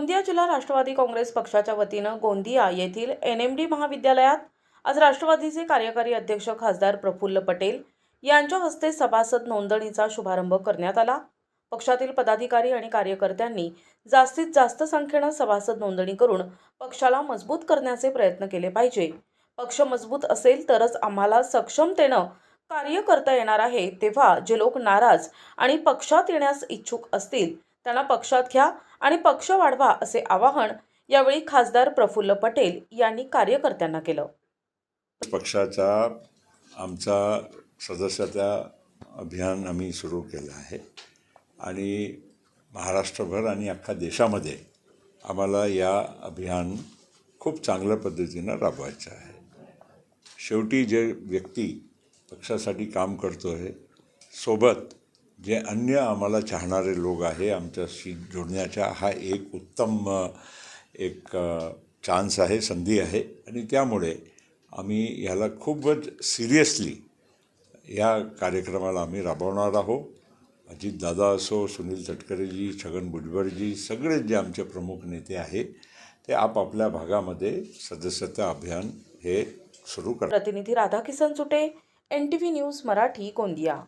गोंदिया जिल्हा राष्ट्रवादी काँग्रेस पक्षाच्या वतीनं गोंदिया येथील एन एम डी महाविद्यालयात आज राष्ट्रवादीचे कार्यकारी अध्यक्ष खासदार प्रफुल्ल पटेल यांच्या हस्ते सभासद नोंदणीचा शुभारंभ करण्यात आला. पक्षातील पदाधिकारी आणि कार्यकर्त्यांनी जास्तीत जास्त संख्येनं सभासद नोंदणी करून पक्षाला मजबूत करण्याचे प्रयत्न केले पाहिजे. पक्ष मजबूत असेल तरच आम्हाला सक्षमतेनं कार्य करता येणार आहे तेव्हा जे लोक नाराज आणि पक्षात येण्यास इच्छुक असतील त्यांना पक्षात घ्या आणि पक्ष वाढवा असे आवाहन यावेळी खासदार प्रफुल्ल पटेल यांनी कार्यकर्त्यांना केलं. पक्षाचा आमचा सदस्यता अभियान आम्ही सुरू केलं आहे. आणि महाराष्ट्रभर आणि अख्खा देशामध्ये आम्हाला या अभियान खूप चांगल्या पद्धतीनं राबवायचं आहे. शेवटी जे व्यक्ती पक्षासाठी काम करतो आहे सोबत जे अन्य आम्हाला चाहणारे लोक आहे आमच्याशी जोडण्याच्या हा एक उत्तम एक चान्स आहे संधी आहे. आणि त्यामुळे आम्ही ह्याला खूपच सिरियसली या कार्यक्रमाला आम्ही राबवणार आहोत. अजितदादा असो सुनील तटकरेजी छगन भुजबळजी सगळे जे आमचे प्रमुख नेते आहे ते आपापल्या भागामध्ये सदस्यता अभियान हे सुरू करतात प्रतिनिधी Radhakisan Sute N T V news Marathi Gondia.